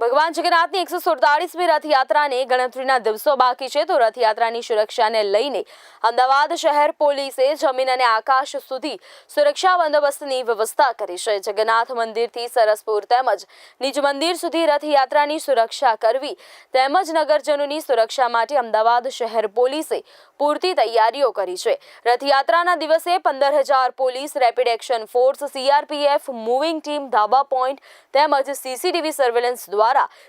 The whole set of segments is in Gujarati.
ભગવાન જગન્નાથની એકસો સુડતાળીસમી રથયાત્રાને ગણતરીના દિવસો બાકી છે, તો રથયાત્રાની સુરક્ષાને લઈને અમદાવાદ શહેર પોલીસે જમીન અને આકાશ સુધી સુરક્ષા બંદોબસ્તની વ્યવસ્થા કરી છે. જગન્નાથ મંદિરથી સરસપુર તેમજ નિજ મંદિર સુધી રથયાત્રાની સુરક્ષા કરવી તેમજ નગરજનોની સુરક્ષા માટે અમદાવાદ શહેર પોલીસે પૂરતી તૈયારીઓ કરી છે. રથયાત્રાના દિવસે પંદર હજાર police rapid action force, CRPF, moving team, ધાબા પોઈન્ટ તેમજ સીસીટીવી સર્વેલન્સ દ્વારા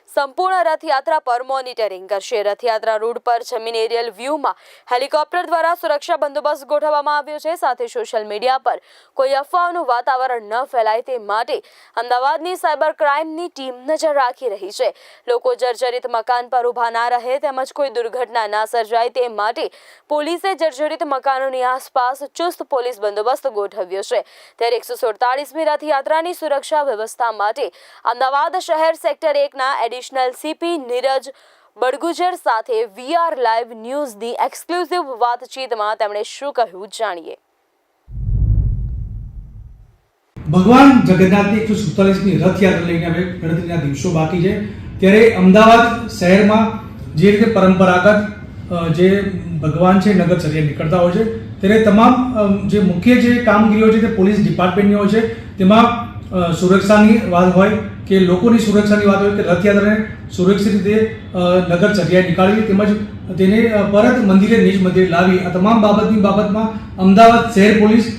સંપૂર્ણ રથયાત્રા પર મોનિટરિંગ કરશે. રથયાત્રા રૂટ પર જમીન એરિયલ વ્યૂમાં હેલિકોપ્ટર દ્વારા સુરક્ષા બંદોબસ્ત ગોઠવવામાં આવ્યો છે. સાથે સોશિયલ મીડિયા પર કોઈ અફવાઓનું વાતાવરણ ન ફેલાય તે માટે અમદાવાદની સાયબર ક્રાઇમની ટીમ નજર રાખી રહી છે. લોકો જર્જરિત મકાન પર ઊભા ના રહે તેમજ કોઈ દુર્ઘટના ના સર્જાય તે માટે પોલીસે જર્જરિત મકાનોની આસપાસ ચુસ્ત પોલીસ બંદોબસ્ત ગોઠવ્યો છે. ત્યારે એકસો સુડતાળીસમી રથયાત્રાની સુરક્ષા વ્યવસ્થા માટે અમદાવાદ શહેર સેક્ટર એકના એડિશનલ સીપી નીરજ બડગુજર સાથે વીઆર લાઈવ ન્યૂઝની એક્સક્લુઝિવ વાતચીતમાં તેમણે શું કહ્યું જાણીએ. ભગવાન જગન્નાથની એકસો સુડતાલીસમી રથયાત્રા લઈને હવે ગણતરીના દિવસો બાકી છે. ત્યારે અમદાવાદ શહેરમાં જે રીતે પરંપરાગત જે ભગવાન છે નગરચર્યા નીકળતા હોય છે, ત્યારે તમામ જે મુખ્ય જે કામગીરીઓ છે તે પોલીસ ડિપાર્ટમેન્ટની હોય છે, તેમાં સુરક્ષાની વાત હોય કે લોકોની સુરક્ષાની વાત હોય કે રથયાત્રાને સુરક્ષિત રીતે નગર જગ્યાએ નીકાળવી, તેમજ તેને પરત મંદિરે, નિજ મંદિરે લાવી. આ તમામ બાબતની બાબતમાં અમદાવાદ શહેર પોલીસ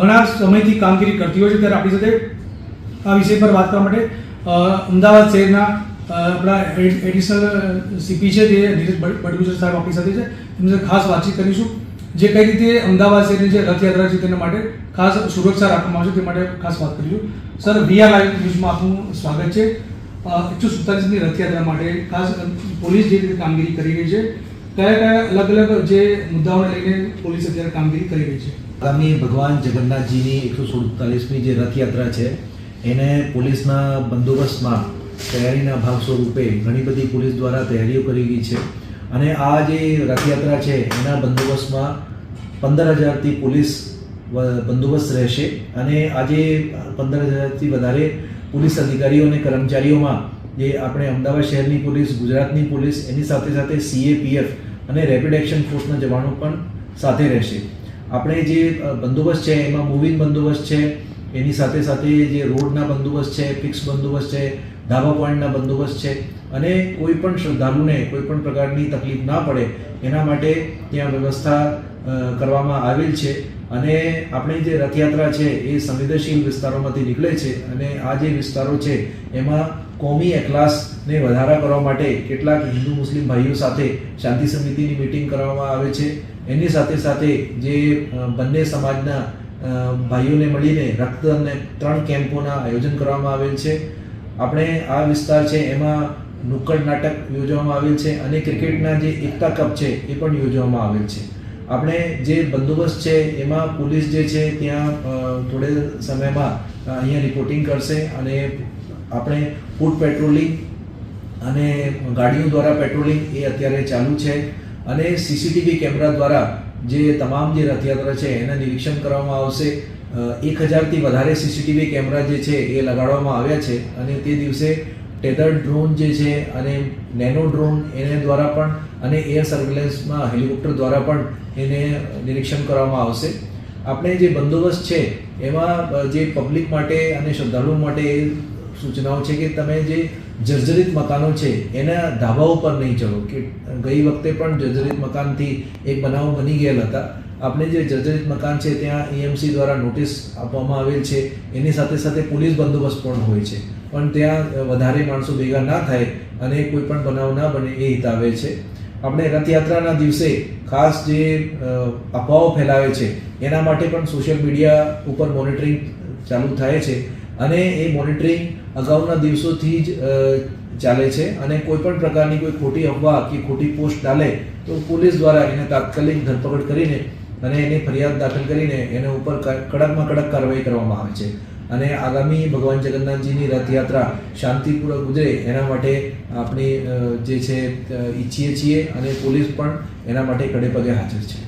ઘણા સમયથી કામગીરી કરતી હોય છે. ત્યારે આપણી સાથે આ વિષય પર વાત કરવા માટે અમદાવાદ શહેરના આપણા એડ- એડિશનલ સીપી છે તે નીરજ બડ- બડગુજર સાહેબ આપણી સાથે છે. તેમની ખાસ વાતચીત કરીશું. જે કઈ રીતે અમદાવાદ શહેરની જે રથયાત્રા છે તેના માટે ખાસ સુરક્ષા રાખવામાં આવશે તે માટે ખાસ વાત કરીશું. સર વીઆર લાઈવ ન્યૂઝમાં આપનું સ્વાગત છે. એકસો સુડતાલીસની રથયાત્રા માટે ખાસ પોલીસ જે રીતે કામગીરી કરી રહી છે, કયા કયા અલગ અલગ જે મુદ્દાઓને લઈને પોલીસ અત્યારે કામગીરી કરી રહી છે? આગામી ભગવાન જગન્નાથજીની એકસો સુડતાલીસમી જે રથયાત્રા છે, એને પોલીસના બંદોબસ્તમાં તૈયારીના ભાગ સ્વરૂપે ઘણી બધી પોલીસ દ્વારા તૈયારીઓ કરી ગઈ છે. અને આ જે રથયાત્રા છે, એના બંદોબસ્તમાં પંદર હજારથી પોલીસ બંદોબસ્ત રહેશે. અને આજે પંદર હજારથી વધારે પોલીસ અધિકારીઓ અને કર્મચારીઓમાં જે આપણે અમદાવાદ શહેરની પોલીસ, ગુજરાતની પોલીસ, એની સાથે સાથે સીએપીએફ અને રેપિડ એક્શન ફોર્સના જવાનો પણ સાથે રહેશે. આપણે જે બંદોબસ્ત છે, એમાં મૂવિંગ બંદોબસ્ત છે એની સાથે સાથે જે રોડના બંદોબસ્ત છે ફિક્સ બંદોબસ્ત છે, ધાબા પોઈન્ટના બંદોબસ્ત છે, અને કોઈ પણ શ્રદ્ધાળુને કોઈ પણ પ્રકારની તકલીફ ના પડે, એના માટે ત્યાં વ્યવસ્થા કરવામાં આવેલ છે. અને આપણી જે રથયાત્રા છે એ સંવેદનશીલ વિસ્તારોમાંથી નીકળે છે અને આ જે વિસ્તારો છે એમાં કોમી એકલાસને વધારા કરવા માટે કેટલાક હિન્દુ મુસ્લિમ ભાઈઓ સાથે શાંતિ સમિતિની મિટિંગ કરવામાં આવે છે. એની સાથે સાથે જે બંને સમાજના ભાઈઓને મળીને રક્તદાન ત્રણ કેમ્પોના આયોજન કરવામાં આવેલ છે. આપણે આ વિસ્તાર છે, એમાં નુક્કડ નાટક યોજવામાં આવેલ છે અને ક્રિકેટના જે એકતા કપ છે, એ પણ યોજવામાં આવેલ છે. આપણે જે બંદોબસ્ત છે, એમાં પોલીસ જે છે, ત્યાં થોડે સમયમાં અહીંયા રિપોર્ટિંગ કરશે અને આપણે ફૂડ પેટ્રોલિંગ અને ગાડીઓ દ્વારા પેટ્રોલિંગ એ અત્યારે ચાલુ છે. અને સીસીટીવી કેમેરા દ્વારા જે તમામ જે રથયાત્રા છે એના નિરીક્ષણ કરવામાં આવશે. એક હજારથી વધારે સીસીટીવી કેમેરા જે છે એ લગાડવામાં આવ્યા છે અને તે દિવસે ટેધર ડ્રોન જે છે અને નેનો ડ્રોન એને દ્વારા પણ અને એર સર્વેલન્સમાં હેલિકોપ્ટર દ્વારા પણ એને નિરીક્ષણ કરવામાં આવશે. આપણે જે બંદોબસ્ત છે એમાં જે પબ્લિક માટે અને શ્રદ્ધાળુઓ માટે સૂચનાઓ છે કે તમે જે જર્જરિત મકાનો છે, એના ધાબા ઉપર નહીં ચડો કે ગઈ વખતે પણ જર્જરિત મકાનથી એક બનાવ બની ગયેલ હતા. આપણે જે જર્જરિત મકાન છે, ત્યાં એએમસી દ્વારા નોટિસ આપવામાં આવેલ છે. એની સાથે સાથે પોલીસ બંદોબસ્ત પણ હોય છે. પણ ત્યાં વધારે માણસો ભેગા ના થાય અને કોઈ પણ બનાવ ના બને એ હિતાવે છે. આપણે રથયાત્રાના દિવસે ખાસ જે અફવાઓ ફેલાવે છે, એના માટે પણ સોશિયલ મીડિયા ઉપર મોનિટરિંગ ચાલુ થાય છે. અને એ મોનિટરિંગ અગાઉના દિવસોથી જ ચાલે છે. અને કોઈ પણ પ્રકારની કોઈ ખોટી અફવા કે ખોટી પોસ્ટ ડાલે તો પોલીસ દ્વારા એને તાત્કાલિક ધરપકડ કરીને અને એની ફરિયાદ દાખલ કરીને એના ઉપર કડકમાં કડક કાર્યવાહી કરવામાં આવે છે. અને આગામી ભગવાન જગન્નાથજીની રથયાત્રા શાંતિપૂર્વક ગુજરે એના માટે આપણે જે છે ઈચ્છીએ છીએ અને પોલીસ પણ એના માટે કડે પગે હાજર છે.